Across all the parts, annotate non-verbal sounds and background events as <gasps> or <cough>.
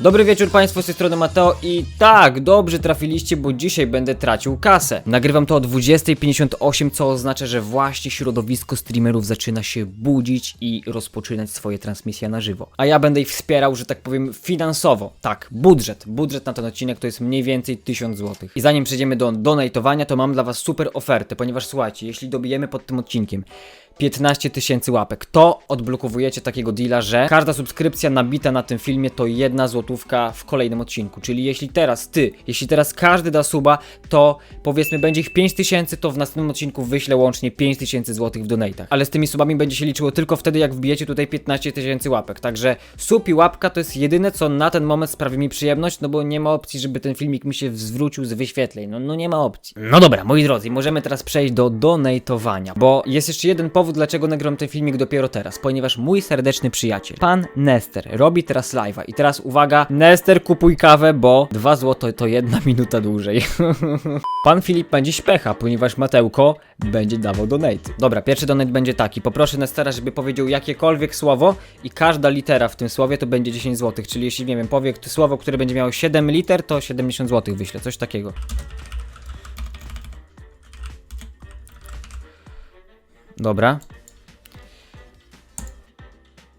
Dobry wieczór Państwu, z tej strony Mateo i tak, dobrze trafiliście, bo dzisiaj będę tracił kasę. Nagrywam to o 20.58, co oznacza, że właśnie środowisko streamerów zaczyna się budzić i rozpoczynać swoje transmisje na żywo. A ja będę ich wspierał, że tak powiem, finansowo. Tak, budżet. Budżet na ten odcinek to jest mniej więcej 1000 zł. I zanim przejdziemy do donatowania, to mam dla Was super ofertę, ponieważ słuchajcie, jeśli dobijemy pod tym odcinkiem 15 tysięcy łapek. To odblokowujecie takiego deala, że każda subskrypcja nabita na tym filmie to jedna złotówka w kolejnym odcinku. Czyli jeśli teraz ty, jeśli teraz każdy da suba, to powiedzmy będzie ich 5 tysięcy, to w następnym odcinku wyślę łącznie 5 tysięcy złotych w donatach. Ale z tymi subami będzie się liczyło tylko wtedy, jak wbijecie tutaj 15 tysięcy łapek. Także sub i łapka to jest jedyne, co na ten moment sprawi mi przyjemność, no bo nie ma opcji, żeby ten filmik mi się zwrócił z wyświetleń. No, no nie ma opcji. No dobra, moi drodzy, możemy teraz przejść do donatowania, bo jest jeszcze jeden powód, dlaczego nagram ten filmik dopiero teraz, ponieważ mój serdeczny przyjaciel, pan Nester, robi teraz live'a i teraz uwaga, Nester kupuj kawę, bo 2 zł to jedna <laughs> minuta dłużej. <laughs> pan Filip ma dziś pecha, ponieważ Matełko będzie dawał donate. Dobra, pierwszy donate będzie taki, poproszę Nestera, żeby powiedział jakiekolwiek słowo i każda litera w tym słowie to będzie 10 zł, czyli jeśli, nie wiem, powie słowo, które będzie miało 7 liter, to 70 zł wyślę, coś takiego. Dobra.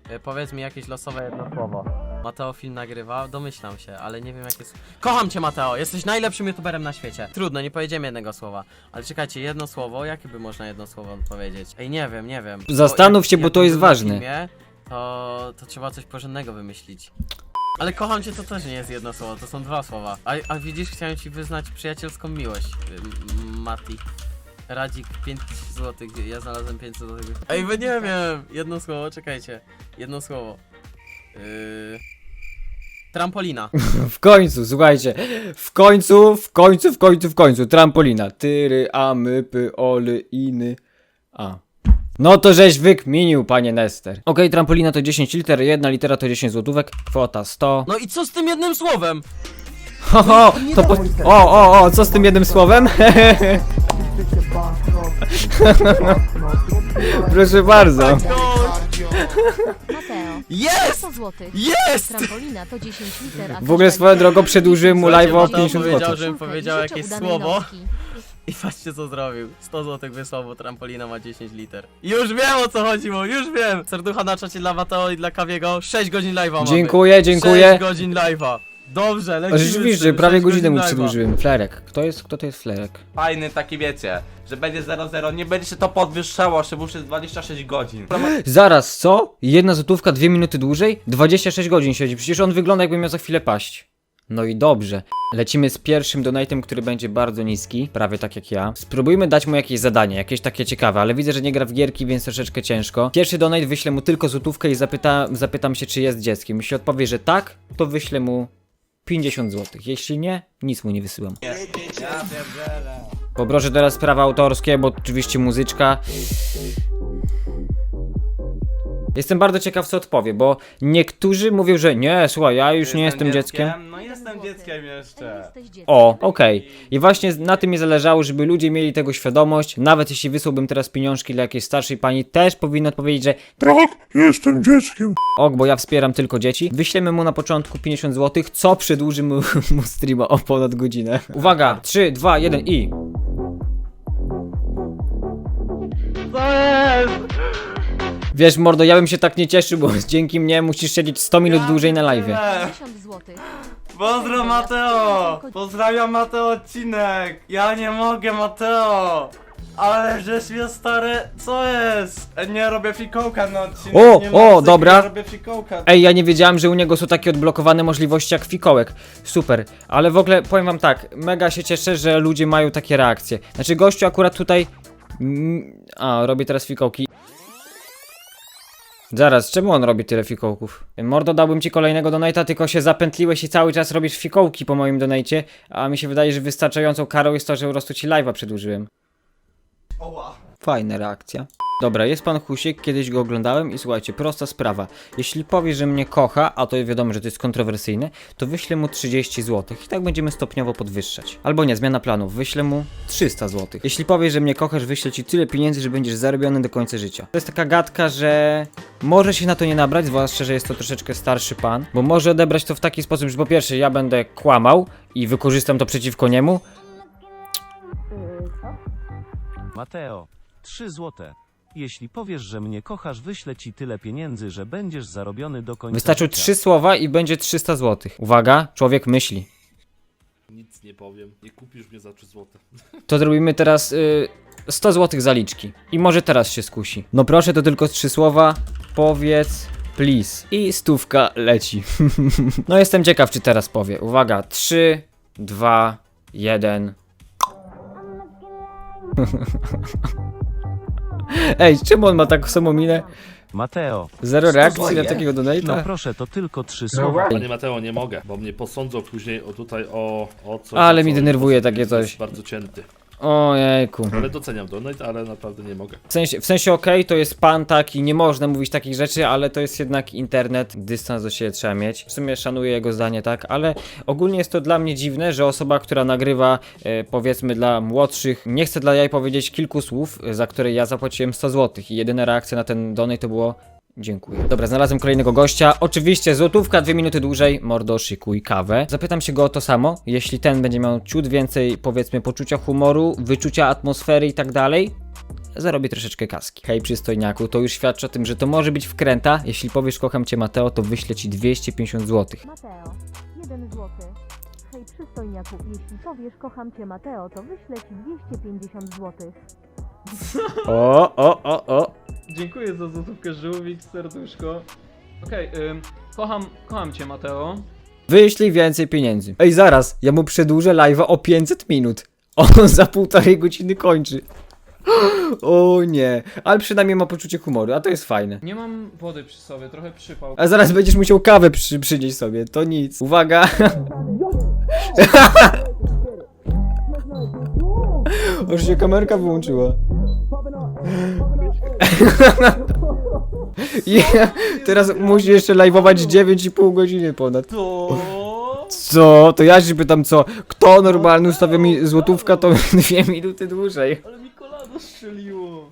E, Powiedz mi jakieś losowe jedno słowo. Mateo film nagrywa, domyślam się, ale nie wiem jakie jest. Kocham cię Mateo, jesteś najlepszym youtuberem na świecie. Trudno, nie powiedziemy jednego słowa. Ale czekajcie, jedno słowo, jakie by można jedno słowo powiedzieć? Ej, nie wiem, nie wiem. Zastanów jak- się, bo jak to jest na ważne. Filmie, to, to trzeba coś porządnego wymyślić. Ale kocham cię to też nie jest jedno słowo, to są dwa słowa. A, a widzisz, chciałem ci wyznać przyjacielską miłość, ym, Mati. Radzik 5 zł, ja znalazłem 5 zł. Ej, bo nie wiem! Jedno słowo, czekajcie. Jedno słowo. Yy... Trampolina. <laughs> W końcu, słuchajcie, w końcu, w końcu, w końcu, w końcu, trampolina. Tyry, a, my, py, oly, iny, a. No to żeś wykminił, panie Nester. Okej, trampolina to 10 liter, jedna litera to 10 złotówek, kwota 100. No i co z tym jednym słowem? Ho, ho, to po... O, o, o, co z tym jednym słowem? <laughs> <laughs> Proszę bardzo. Mateo, Jest! 100 zł. Jest! Trampolina to 10 liter, a W ogóle swoją drogą przedłużyłem mu live o Mateo 50 powiedział, zł. żebym powiedział jakieś słowo. I patrzcie co zrobił. 100 zł wysłał, bo trampolina ma 10 liter. Już wiem o co chodziło, już wiem! Serducha na czacie dla Mateo i dla Kawiego. 6 godzin live'a mamy. Dziękuję, dziękuję. 6 godzin live'a. Dobrze, lecimy z Rzeczywiście, tym, prawie sześć godzinę mu godzin live'a. przedłużyłem. Flerek. Kto jest, kto to jest Flerek? fajny taki wiecie, że będzie 0-0, nie będzie się to podwyższało, że muszę 26 godzin. Zaraz, co? Jedna złotówka, dwie minuty dłużej? 26 godzin siedzi, przecież on wygląda jakby miał za chwilę paść. No i dobrze. Lecimy z pierwszym donatem, który będzie bardzo niski, prawie tak jak ja. Spróbujmy dać mu jakieś zadanie, jakieś takie ciekawe, ale widzę, że nie gra w gierki, więc troszeczkę ciężko. Pierwszy donate wyślę mu tylko złotówkę i zapyta, zapytam się, czy jest dzieckiem. Jeśli odpowie, że tak, to wyślę mu 50 zł. Jeśli nie, nic mu nie wysyłam. Poproszę teraz prawa autorskie, bo oczywiście muzyczka. Jestem bardzo ciekaw, co odpowie, bo niektórzy mówią, że nie, słuchaj, ja już nie jestem dzieckiem. No jestem dzieckiem jeszcze. Jesteś dzieckiem. O, okej. I właśnie na tym mi zależało, żeby ludzie mieli tego świadomość. Nawet jeśli wysłałbym teraz pieniążki dla jakiejś starszej pani, też powinno odpowiedzieć, że Tak, jestem dzieckiem. ok, bo ja wspieram tylko dzieci. Wyślemy mu na początku 50 zł, co przedłuży mu, <laughs> mu streama o ponad godzinę. Uwaga, 3, 2, 1 i... Co jest? Wiesz, mordo, ja bym się tak nie cieszył, bo <laughs> dzięki mnie musisz siedzieć 100 minut dłużej na live. 50 zł. Pozdro Mateo! Pozdrawiam Mateo odcinek! Ja nie mogę Mateo! Ale żeś mnie stary, co jest? E, Nie robię fikołka na odcinek. O, nie ma o, dobra. Nie robię fikołka. Ej, ja nie wiedziałem, że u niego są takie odblokowane możliwości jak fikołek. Super, ale w ogóle powiem wam tak, mega się cieszę, że ludzie mają takie reakcje. Znaczy, gościu akurat tutaj. Mm, a, robi teraz fikołki. Zaraz, czemu on robi tyle fikołków? Mordo, dałbym ci kolejnego donata, tylko się zapętliłeś i cały czas robisz fikołki po moim donajcie, a mi się wydaje, że wystarczającą karą jest to, że po prostu ci live'a przedłużyłem. Oła. Fajna reakcja. Dobra, jest pan Husiek, kiedyś go oglądałem i słuchajcie, prosta sprawa. Jeśli powie, że mnie kocha, a to wiadomo, że to jest kontrowersyjne, to wyślę mu 30 zł i tak będziemy stopniowo podwyższać. Albo nie, zmiana planów, wyślę mu 300 zł. Jeśli powie, że mnie kochasz, wyślę ci tyle pieniędzy, że będziesz zarobiony do końca życia. To jest taka gadka, że może się na to nie nabrać, zwłaszcza, że jest to troszeczkę starszy pan, bo może odebrać to w taki sposób, że po pierwsze ja będę kłamał i wykorzystam to przeciwko niemu, Mateo, 3 złote. Jeśli powiesz, że mnie kochasz, wyślę ci tyle pieniędzy, że będziesz zarobiony do końca Wystarczą życia. trzy słowa i będzie 300 zł. Uwaga, człowiek myśli. Nic nie powiem. Nie kupisz mnie za 3 złote. <laughs> To zrobimy teraz y, 100 zł zaliczki. I może teraz się skusi. No proszę, to tylko trzy słowa. Powiedz, please. I stówka leci. <laughs> no jestem ciekaw, czy teraz powie. Uwaga, 3, 2, 1. Ej, czemu on ma taką samą minę? Mateo, Zero reakcji na takiego donate'a? no proszę, to tylko trzy słowa. Panie Mateo, nie mogę, bo mnie posądzą później o tutaj o, o coś. Ale mi denerwuje jest takie coś. bardzo cięty. Ojejku. Ale doceniam donate, ale naprawdę nie mogę. W sensie, w sensie okej, to jest pan taki, nie można mówić takich rzeczy, ale to jest jednak internet, dystans do siebie trzeba mieć. W sumie szanuję jego zdanie, tak, ale ogólnie jest to dla mnie dziwne, że osoba, która nagrywa, e, powiedzmy dla młodszych, nie chce dla jaj powiedzieć kilku słów, e, za które ja zapłaciłem 100 zł i jedyna reakcja na ten donate to było Dziękuję. Dobra, znalazłem kolejnego gościa. Oczywiście złotówka, dwie minuty dłużej. Mordo, szykuj kawę. Zapytam się go o to samo. Jeśli ten będzie miał ciut więcej, powiedzmy, poczucia humoru, wyczucia atmosfery i tak dalej, zarobię troszeczkę kaski. Hej przystojniaku, to już świadczy o tym, że to może być wkręta. Jeśli powiesz kocham cię Mateo, to wyślę ci 250 zł. Mateo, 1 złoty. Hej przystojniaku, jeśli powiesz kocham cię Mateo, to wyślę ci 250 złotych. O, o, o, o. Dziękuję za złotówkę żółwik, serduszko. Okej, ym, kocham, kocham cię Mateo. Wyślij więcej pieniędzy. Ej, zaraz, ja mu przedłużę live'a o 500 minut. <laughs> On za półtorej godziny kończy. <gasps> O nie, ale przynajmniej ma poczucie humoru, a to jest fajne. Nie mam wody przy sobie, trochę przypał. A zaraz będziesz musiał kawę przy, przynieść sobie, to nic. Uwaga! <laughs> <laughs> <laughs> Już się kamerka wyłączyła. <laughs> Ja, teraz musi jeszcze live'ować 9,5 godziny ponad. To... Co? To ja się pytam co? Kto normalny ustawia mi złotówka to <laughs> dwie minuty dłużej. Ale mi kolano strzeliło.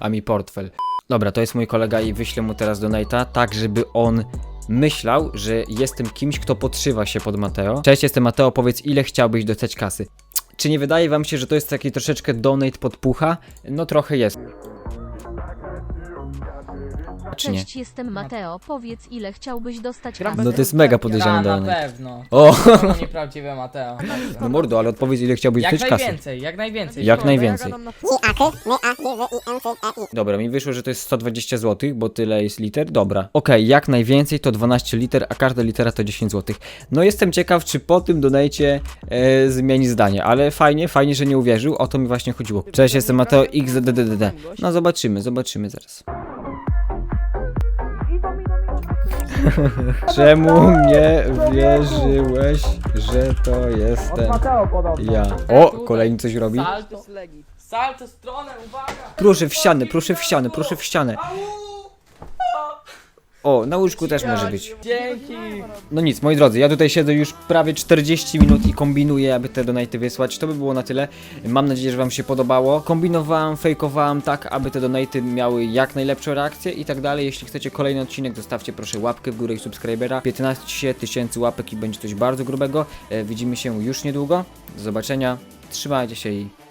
A mi portfel. Dobra, to jest mój kolega i wyślę mu teraz donate'a, tak żeby on myślał, że jestem kimś, kto podszywa się pod Mateo. Cześć, jestem Mateo, powiedz ile chciałbyś dostać kasy. Czy nie wydaje wam się, że to jest taki troszeczkę donate podpucha? No trochę jest. Czy nie? Cześć, jestem Mateo, powiedz ile chciałbyś dostać kasy. No to jest mega podejrzany Ta, na donate. pewno. <laughs> O, To nieprawdziwe Mateo. <laughs> no mordo, ale odpowiedz ile chciałbyś Jak dostać kasy. najwięcej, jak najwięcej. Jak najwięcej. Dobra, mi wyszło, że to jest 120 zł, bo tyle jest liter. Dobra. Okej, jak najwięcej to 12 liter, a każda litera to 10 zł. No jestem ciekaw, czy po tym donajcie e, zmieni zdanie, ale fajnie, fajnie, że nie uwierzył, o to mi właśnie chodziło. Cześć, jestem Mateo XDDDD. No zobaczymy, zobaczymy zaraz. <laughs> Czemu nie wierzyłeś, że to jestem ja? O, kolejny coś robi. Salto, salto stronę, uwaga! Proszę w ścianę, proszę w ścianę, proszę w ścianę. O, na łóżku też może być. Dzięki! No nic, moi drodzy, ja tutaj siedzę już prawie 40 minut i kombinuję, aby te donaty wysłać. To by było na tyle. Mam nadzieję, że wam się podobało. Kombinowałem, fejkowałem tak, aby te donaty miały jak najlepszą reakcję i tak dalej. Jeśli chcecie kolejny odcinek, zostawcie proszę łapkę w górę i subskrybera. 15 tysięcy łapek i będzie coś bardzo grubego. E, widzimy się już niedługo. Do zobaczenia. Trzymajcie się i.